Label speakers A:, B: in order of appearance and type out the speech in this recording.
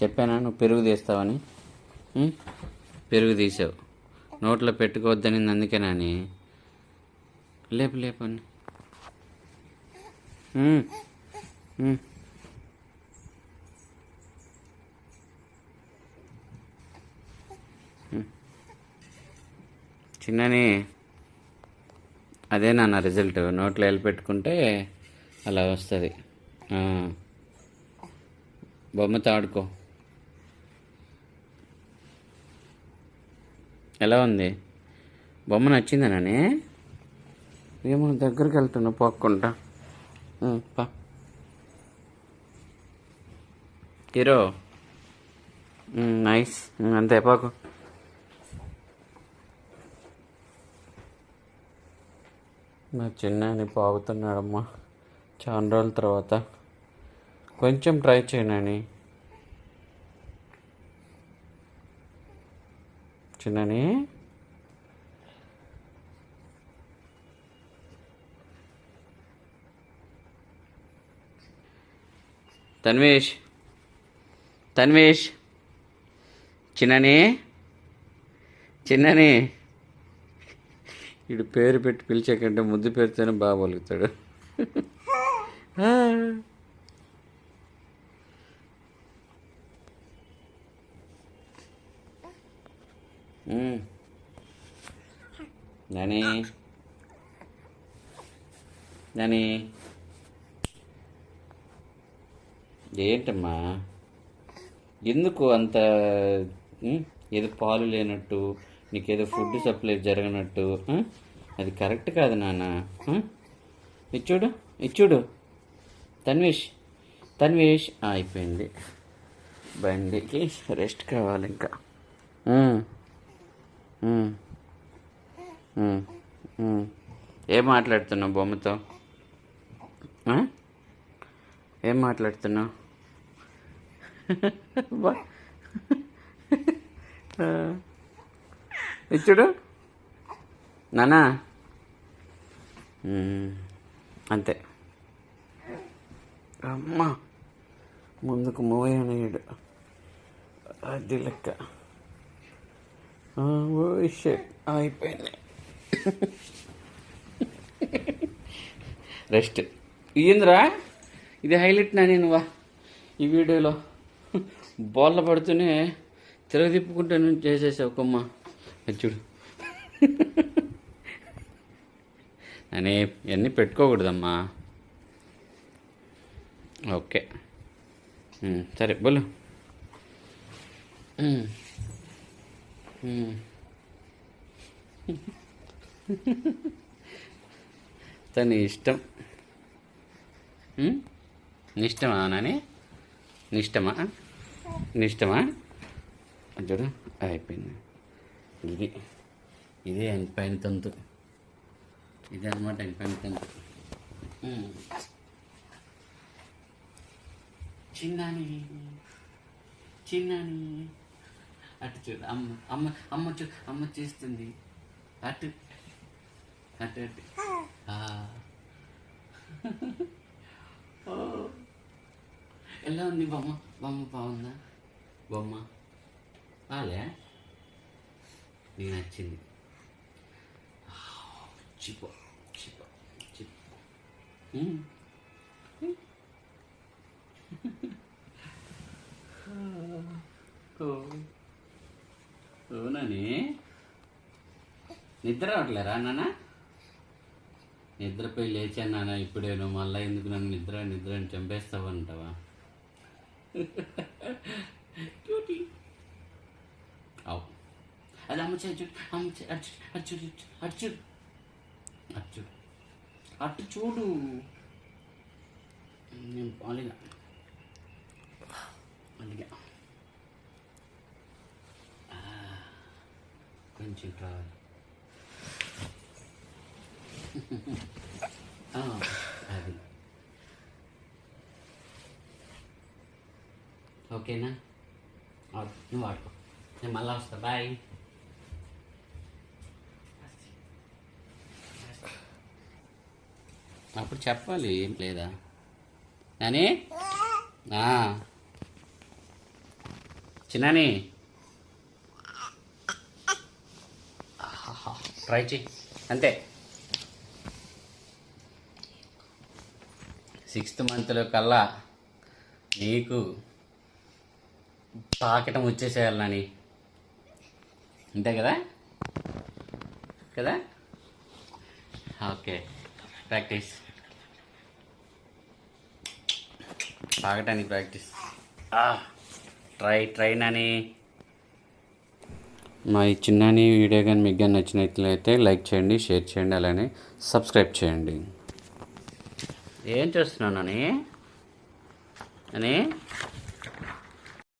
A: చెప్పానా? నువ్వు పెరుగు తీస్తావని? పెరుగు తీసావు. నోట్లో పెట్టుకోవద్దని అందుకేనాని లేపు లేపు అని చిన్నని అదే నాన్న రిజల్ట్. నోట్లో వెళ్ళి పెట్టుకుంటే అలా వస్తుంది. బొమ్మతో ఆడుకో. ఎలా ఉంది? బొమ్మ నచ్చిందా ఏమో దగ్గరికి వెళ్తున్నా పోక్కుంటా. పా. హీరో. నైస్. అంతే పాకు. నా చిన్నాయని పాగుతున్నాడమ్మా చాలా రోజుల తర్వాత. కొంచెం ట్రై చేయనని చిన్నని. తన్వేష్. తన్వేష్. చిన్నని. చిన్నని. వీడు పేరు పెట్టి పిలిచే కంటే ముద్దు పేరుతోనే బాగా పలుకుతాడు. నాని. నాని. ఏంటమ్మా? ఎందుకు అంత ఏదో పాలు లేనట్టు నీకేదో ఫుడ్ సప్లై జరగనట్టు అది కరెక్ట్ కాదు నాన్న ఇచ్చుడు ఇచ్చుడు తన్వేష్ తన్వేష్. అయిపోయింది. బండికి రెస్ట్ కావాలి ఇంకా. ఏం మాట్లాడుతున్నావు బొమ్మతో? ఏం మాట్లాడుతున్నావు? ఇచ్చుడు నానా? అంతే. అమ్మా. ముందుకు మూవ్ అయ్యాడు అది లెక్క. షట్ అయిపోయింది రెస్ట్ ఏందిరా? ఇది హైలైట్ నా నేను వా. ఈ వీడియోలో. బోళ్ళ పడుతూనే తిరగ తిప్పుకుంటూ నేను చేసేసావు కొమ్మ. చూడు. అని ఇవన్నీ పెట్టుకోకూడదమ్మా. ఓకే. సరే బోలు. తన ఇష్టం. నిష్టమా నాని? నిష్టమా నిష్టమా చూడు అయిపోయింది. ఇది. ఇదే పైన తంతు. ఇదే అనమాట పైన తంతు. చిన్నాని. చిన్నాని. అటు చూడు అమ్మ అమ్మ అమ్మ చూ అమ్మ చేస్తుంది. అటు అటు అటు. ఎలా ఉంది బొమ్మ? బొమ్మ బాగుందా? బొమ్మ. బాలే? నీకు నచ్చింది. చిపో చిపో చిపో అవునని నిద్ర రావట్లేరా నాన్న? నిద్రపోయి లేచాను నాన్న ఇప్పుడే నువ్వు మళ్ళీ ఎందుకు నన్ను నిద్ర నిద్ర అని చంపేస్తావు అంటావా క్యూటీ. అవు. అది అమ్మ చేయి చూడు. అమ్మ చేయి అటు చూడు అటు చూడు నేను పాలిగా. అలిగా కొంచెం కావాలి అది ఓకేనా నువ్వు ఆడుకో నేను మళ్ళీ వస్తా బాయ్ అప్పుడు చెప్పాలి ఏం లేదా అని చిన్నని ట్రై చేయి. అంతే. సిక్స్త్ మంత్లో కల్లా నీకు తాకటం వచ్చేసేయాలని అంతే కదా? కదా? ఓకే. ప్రాక్టీస్. తాగటానికి ప్రాక్టీస్. Try try Nani. మా ఈ చిన్నని వీడియో కానీ మీకు కానీ నచ్చినట్లయితే లైక్ చేయండి షేర్ చేయండి అలానే సబ్స్క్రైబ్ చేయండి. ఏం చేస్తున్నాను అని అని